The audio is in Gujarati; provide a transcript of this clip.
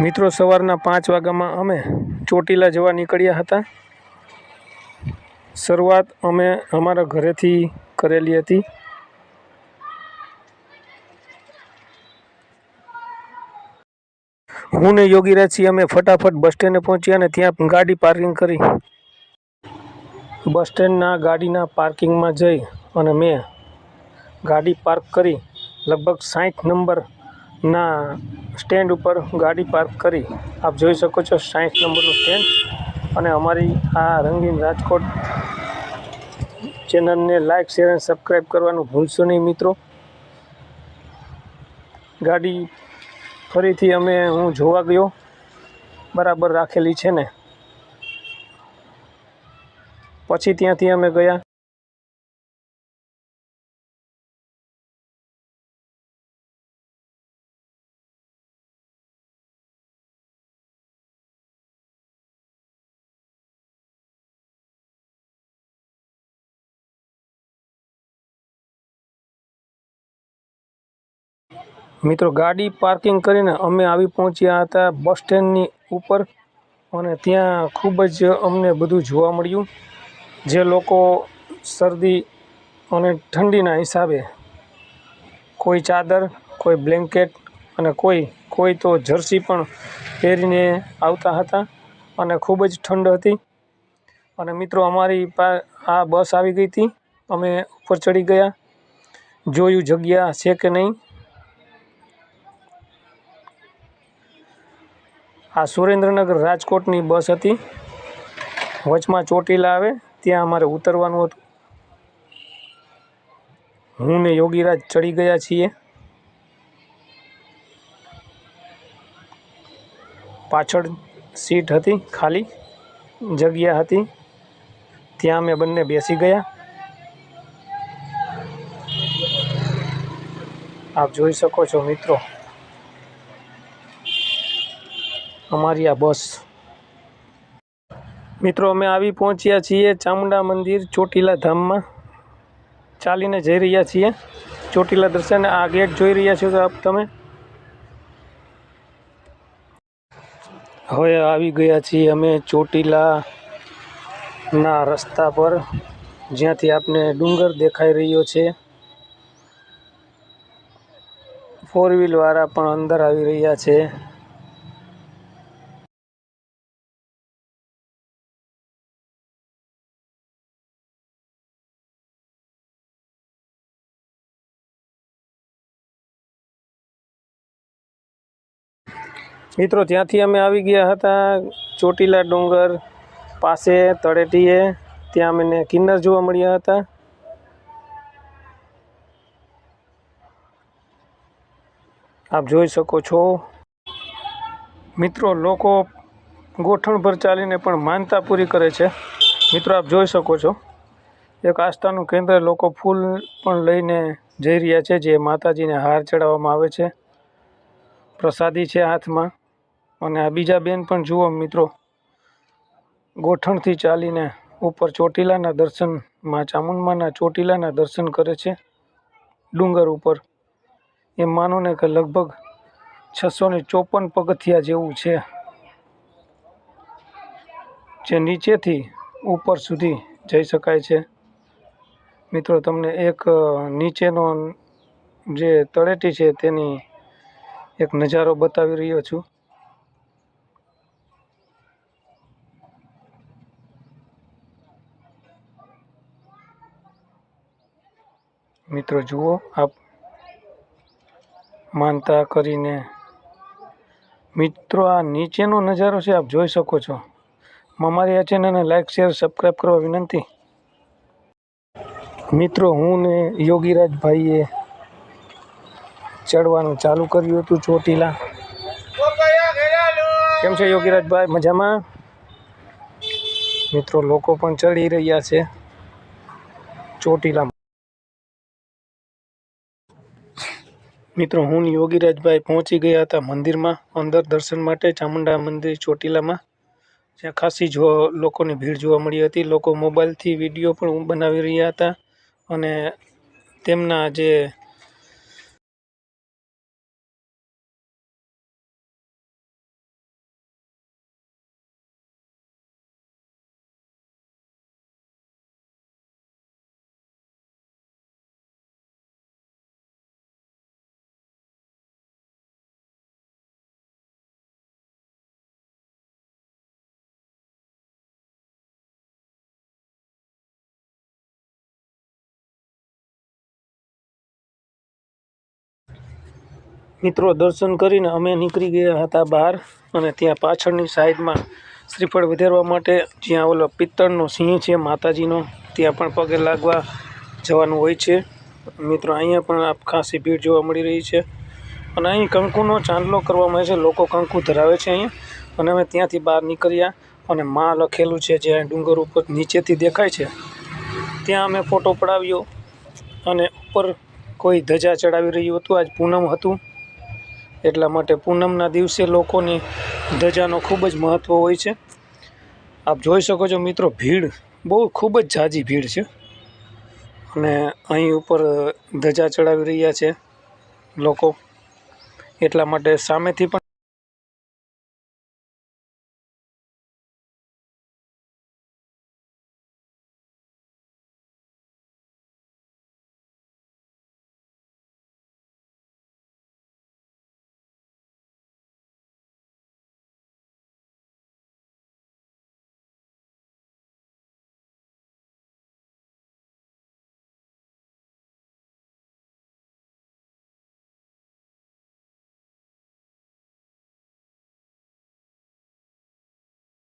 મિત્રો, સવારના પાંચ વાગ્યામાં અમે ચોટીલા જવા નીકળ્યા હતા. શરૂઆત અમે અમારા ઘરેથી કરેલી હતી. હું ને યોગીરાજ છીએ અમે ફટાફટ બસ સ્ટેન્ડે પહોંચ્યા અને ત્યાં ગાડી પાર્કિંગ કરી. બસ સ્ટેન્ડના ગાડીના પાર્કિંગમાં જઈ અને મેં ગાડી પાર્ક કરી. લગભગ સાઠ નંબરના સ્ટેન્ડ ઉપર ગાડી પાર્ક કરી. આપ જોઈ શકો છો સાઠ નંબરનું સ્ટેન્ડ અને અમારી આ રંગીન રાજકોટ ચેનલને લાઇક શેર અને સબસ્ક્રાઈબ કરવાનું ભૂલશો નહીં મિત્રો. ગાડી ફરીથી અમે હું જોવા ગયો. બરાબર રાખેલી છે ને. પછી ત્યાંથી અમે ગયા. મિત્રો, ગાડી પાર્કિંગ કરીને અમે આવી પહોંચ્યા હતા બસ સ્ટેન્ડની ઉપર અને ત્યાં ખૂબ જ અમને બધું જોવા મળ્યું. જે લોકો શરદી અને ઠંડીના હિસાબે કોઈ ચાદર, કોઈ બ્લેન્કેટ અને કોઈ કોઈ તો જર્સી પણ પહેરીને આવતા હતા અને ખૂબ જ ઠંડ હતી. અને મિત્રો, અમારી પા, આ બસ આવી ગઈ હતી. અમે ઉપર ચડી ગયા. જોયું જગ્યા છે કે નહીં? આ સુરેન્દ્રનગર રાજકોટની બસ હતી. વચમાં ચોટીલા આવે, ત્યાં અમારે ઉતરવાનું હતું. હું ને યોગીરાજ ચડી ગયા છીએ. પાછળ સીટ હતી, ખાલી જગ્યા હતી. ત્યાં અમે બંને બેસી ગયા. આપ જોઈ શકો છો મિત્રો. અમારી આ બસ. મિત્રો, અમે આવી પહોંચ્યા છીએ ચામુંડા મંદિર ચોટીલા ધામમાં. ચાલીને જઈ રહ્યા છીએ. ચોટીલા દર્શન, આ ગેટ જોઈ રહ્યા છો આપ તમે? હવે આવી ગયા છીએ અમે ચોટીલાના રસ્તા પર, જ્યાંથી આપને ડુંગર દેખાઈ રહ્યો છે. ફોર વ્હીલવાળા પણ અંદર આવી રહ્યા છે. મિત્રો ત્યાંથી અમે આવી ગયા હતા, ચોટીલા ડુંગર પાસે તળેટીએ, ત્યાં અમને કિન્નર જોવા મળ્યા હતા. આપ જોઈ શકો છો. મિત્રો, લોકો ગોઠણ પર ચાલીને પણ માનતા પૂરી કરે છે. મિત્રો, આપ જોઈ શકો છો. એક આસ્થાનું કેન્દ્ર લોકો ફૂલ પણ લઈને જઈ રહ્યા છે, જે માતાજીને હાર ચડાવવામાં આવે છે. પ્રસાદી છે હાથમાં. અને આ બીજા બેન પણ જુઓ મિત્રો. ગોઠણથી ચાલીને ઉપર ચોટીલાના દર્શન, માં ચામુંડમાના ચોટીલાના દર્શન કરે છે. ડુંગર ઉપર. એમ માનો ને કે લગભગ છસો ને ચોપન પગથિયા જેવું છે. જે નીચેથી ઉપર સુધી જઈ શકાય છે. મિત્રો, તમને એક નીચેનો જે તળેટી છે તેની એક નજારો બતાવી રહ્યો છું. મિત્રો, જુઓ, આપ માનતા કરીને. મિત્રો, આ નીચેનો નજારો છે, આપ જોઈ શકો છો. અમારી આ ચેનલને લાઈક શેર સબસ્ક્રાઈબ કરવા વિનંતી. મિત્રો, હું ને યોગીરાજભાઈએ ચડવાનું ચાલુ કર્યું હતું ચોટીલા. કેમ છે યોગીરાજભાઈ? મજામાં? મિત્રો, લોકો પણ ચડી રહ્યા છે ચોટીલા મિત્રો, હું યોગીરાજભાઈ પહોંચી ગયા હતા મંદિરમાં, અંદર દર્શન માટે ચામુંડા મંદિર ચોટીલામાં, જ્યાં ખાસી જો લોકોની ભીડ જોવા મળી હતી. લોકો મોબાઈલથી વીડિયો પણ બનાવી રહ્યા હતા અને તેમના જે મિત્રો, દર્શન કરીને અમે નીકળી ગયા હતા બહાર અને ત્યાં પાછળની સાઈડમાં શ્રીફળ વધારવા માટે જ્યાં ઓલો પિત્તળનો સિંહ છે, માતાજીનો, ત્યાં પણ પગે લાગવા જવાનું હોય છે. મિત્રો, અહીંયા પણ ખાસી ભીડ જોવા મળી રહી છે. અને અહીં કંકુનો ચાંદલો કરવામાં આવે છે, લોકો કંકુ ધરાવે છે અહીંયા. અને અમે ત્યાંથી બહાર નીકળ્યા અને માં લખેલું છે જ્યાં ડુંગર ઉપર નીચેથી દેખાય છે. ત્યાં અમે ફોટો પડાવ્યો અને ઉપર કોઈ ધજા ચડાવી રહ્યું હતું. આજ પૂનમ હતું. એટલા માટે પૂનમના દિવસે લોકોની ધજાનો ખૂબ જ મહત્ત્વ હોય છે. આપ જોઈ શકો છો મિત્રો, ભીડ, બહુ ખૂબ જ ઝાઝી ભીડ છે. અને અહીં ઉપર ધજા ચડાવી રહ્યા છે લોકો. એટલા માટે સામેથી પણ